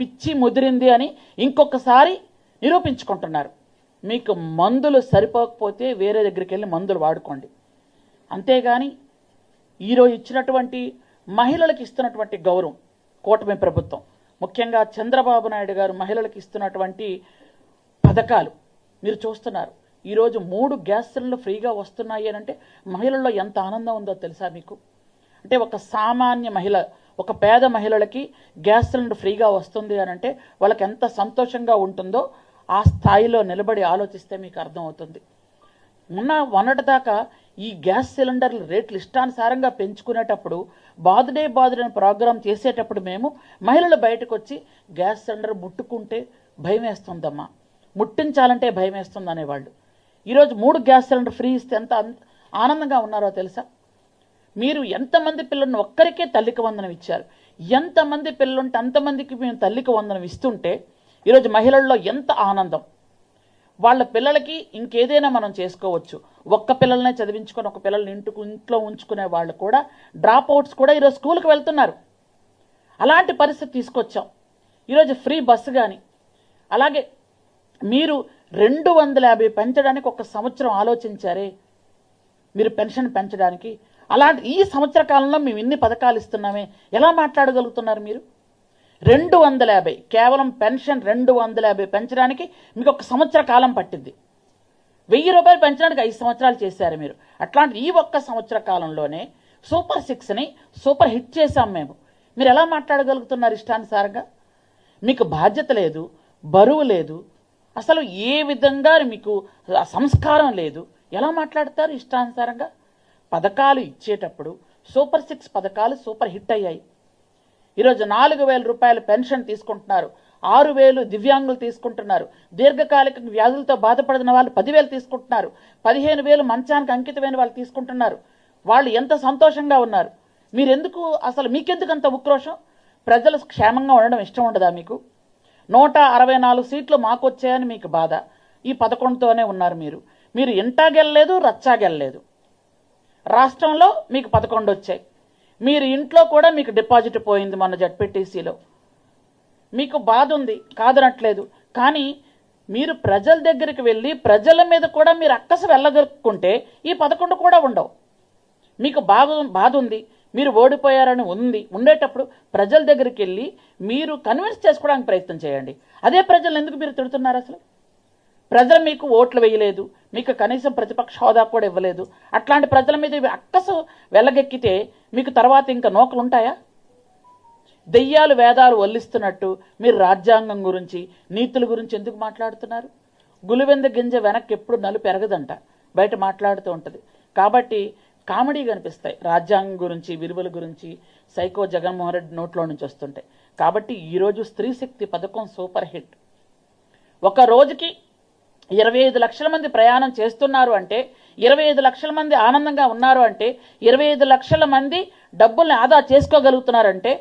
పిచ్చి ముదిరింది అని ఇంకొకసారి నిరూపించుకుంటున్నారు. మీకు మందులు సరిపోకపోతే వేరే దగ్గరికి వెళ్ళి మందులు వాడుకోండి. అంతేగాని ఈరోజు ఇచ్చినటువంటి మహిళలకు ఇస్తున్నటువంటి గౌరవం కూటమి ప్రభుత్వం ముఖ్యంగా చంద్రబాబు నాయుడు గారు మహిళలకు ఇస్తున్నటువంటి పథకాలు. మీరు చూస్తున్నారు ఈరోజు మూడు గ్యాస్ సిలిండర్లు ఫ్రీగా వస్తున్నాయి అని అంటే మహిళల్లో ఎంత ఆనందం ఉందో తెలుసా మీకు? అంటే ఒక సామాన్య మహిళ ఒక పేద మహిళలకి గ్యాస్ సిలిండర్ ఫ్రీగా వస్తుంది అని అంటే వాళ్ళకి ఎంత సంతోషంగా ఉంటుందో ఆ స్థాయిలో నిలబడి ఆలోచిస్తే మీకు అర్థమవుతుంది. ఉన్న మొన్నటి దాకా ఈ గ్యాస్ సిలిండర్ల రేట్లు ఇష్టానుసారంగా పెంచుకునేటప్పుడు బాదుడే బాదుడని ప్రోగ్రాం చేసేటప్పుడు మేము మహిళలు బయటకు వచ్చి గ్యాస్ సిలిండర్ ముట్టుకుంటే భయం వేస్తుందమ్మా. ముట్టించాలంటే భయం వేస్తుంది అనేవాళ్ళు ఈరోజు మూడు గ్యాస్ సిలిండర్ ఫ్రీ ఇస్తే ఎంత ఆనందంగా ఉన్నారో తెలుసా? మీరు ఎంతమంది పిల్లలను ఒక్కరికే తల్లికి వందనం ఇచ్చారు? ఎంతమంది పిల్లలుంటే అంతమందికి మేము తల్లికి వందనం ఇస్తుంటే ఈరోజు మహిళల్లో ఎంత ఆనందం? వాళ్ళ పిల్లలకి ఇంకేదైనా మనం చేసుకోవచ్చు. ఒక్క పిల్లల్నే చదివించుకొని ఒక పిల్లల్ని ఇంటికి ఇంట్లో ఉంచుకునే వాళ్ళు కూడా డ్రాప్ అవుట్స్ కూడా ఈరోజు స్కూల్కి వెళ్తున్నారు. అలాంటి పరిస్థితి తీసుకొచ్చాం. ఈరోజు ఫ్రీ బస్సు కానీ అలాగే మీరు రెండు వందల యాభై పెంచడానికి ఒక సంవత్సరం ఆలోచించారే? మీరు పెన్షన్ పెంచడానికి అలాంటి ఈ సంవత్సర కాలంలో మేము ఇన్ని పథకాలు ఇస్తున్నామే? ఎలా మాట్లాడగలుగుతున్నారు మీరు? రెండు వందల యాభై కేవలం పెన్షన్ రెండు వందల యాభై పెంచడానికి మీకు ఒక సంవత్సర కాలం పట్టింది. వెయ్యి రూపాయలు పెంచడానికి ఐదు సంవత్సరాలు చేశారు మీరు. అట్లాంటి ఈ ఒక్క సంవత్సర కాలంలోనే సూపర్ సిక్స్ని సూపర్ హిట్ చేశాం మేము. మీరు ఎలా మాట్లాడగలుగుతున్నారు ఇష్టానుసారంగా? మీకు బాధ్యత లేదు బరువు లేదు అసలు ఏ విధంగా మీకు సంస్కారం లేదు. ఎలా మాట్లాడతారు ఇష్టానుసారంగా? పథకాలు ఇచ్చేటప్పుడు సూపర్ సిక్స్ పథకాలు సూపర్ హిట్ అయ్యాయి. ఈరోజు నాలుగు వేల రూపాయల పెన్షన్ తీసుకుంటున్నారు. ఆరు వేలు దివ్యాంగులు తీసుకుంటున్నారు. దీర్ఘకాలిక వ్యాధులతో బాధపడిన వాళ్ళు పదివేలు తీసుకుంటున్నారు. పదిహేను వేలు మంచానికి అంకితమైన వాళ్ళు తీసుకుంటున్నారు. వాళ్ళు ఎంత సంతోషంగా ఉన్నారు. మీరెందుకు అసలు మీకెందుకు అంత ఉక్రోషం? ప్రజలు క్షేమంగా ఉండడం ఇష్టం ఉండదా మీకు? నూట అరవై నాలుగు సీట్లు మాకు వచ్చాయని మీకు బాధ. ఈ పదకొండుతోనే ఉన్నారు మీరు. మీరు ఇంటా గెల్లలేదు రచ్చా గెల్లలేదు రాష్ట్రంలో మీకు పదకొండు వచ్చాయి. మీరు ఇంట్లో కూడా మీకు డిపాజిట్ పోయింది మన జడ్పీటీసీలో. మీకు బాధ ఉంది కాదనట్లేదు. కానీ మీరు ప్రజల దగ్గరికి వెళ్ళి ప్రజల మీద కూడా మీరు అక్కస వెళ్ళగలుక్కుంటే ఈ పదకొండు కూడా ఉండవు. మీకు బాధ బాధ ఉంది మీరు ఓడిపోయారని ఉంది ఉండేటప్పుడు ప్రజల దగ్గరికి వెళ్ళి మీరు కన్విన్స్ చేసుకోవడానికి ప్రయత్నం చేయండి. అదే ప్రజలు ఎందుకు మీరు తిడుతున్నారు అసలు? ప్రజలు మీకు ఓట్లు వేయలేదు మీకు కనీసం ప్రతిపక్ష హోదా కూడా ఇవ్వలేదు. అట్లాంటి ప్రజల మీద అక్కసు వెళ్ళగెక్కితే మీకు తర్వాత ఇంకా నోకలు ఉంటాయా? దెయ్యాలు వేదాలు వల్లిస్తున్నట్టు మీరు రాజ్యాంగం గురించి నీతుల గురించి ఎందుకు మాట్లాడుతున్నారు? గులివెంద గింజ వెనక్కి ఎప్పుడు నలుపు పెరగదంట బయట మాట్లాడుతూ ఉంటుంది. కాబట్టి కామెడీ కనిపిస్తాయి రాజ్యాంగం గురించి విలువల గురించి సైకో జగన్మోహన్ రెడ్డి నోట్లో నుంచి వస్తుంటాయి. కాబట్టి ఈరోజు స్త్రీ శక్తి పథకం సూపర్ హిట్. ఒక రోజుకి ఇరవై ఐదు లక్షల మంది ప్రయాణం చేస్తున్నారు అంటే ఇరవై ఐదు లక్షల మంది ఆనందంగా ఉన్నారు అంటే ఇరవై ఐదు లక్షల మంది డబ్బుల్ని ఆదా చేసుకోగలుగుతున్నారంటే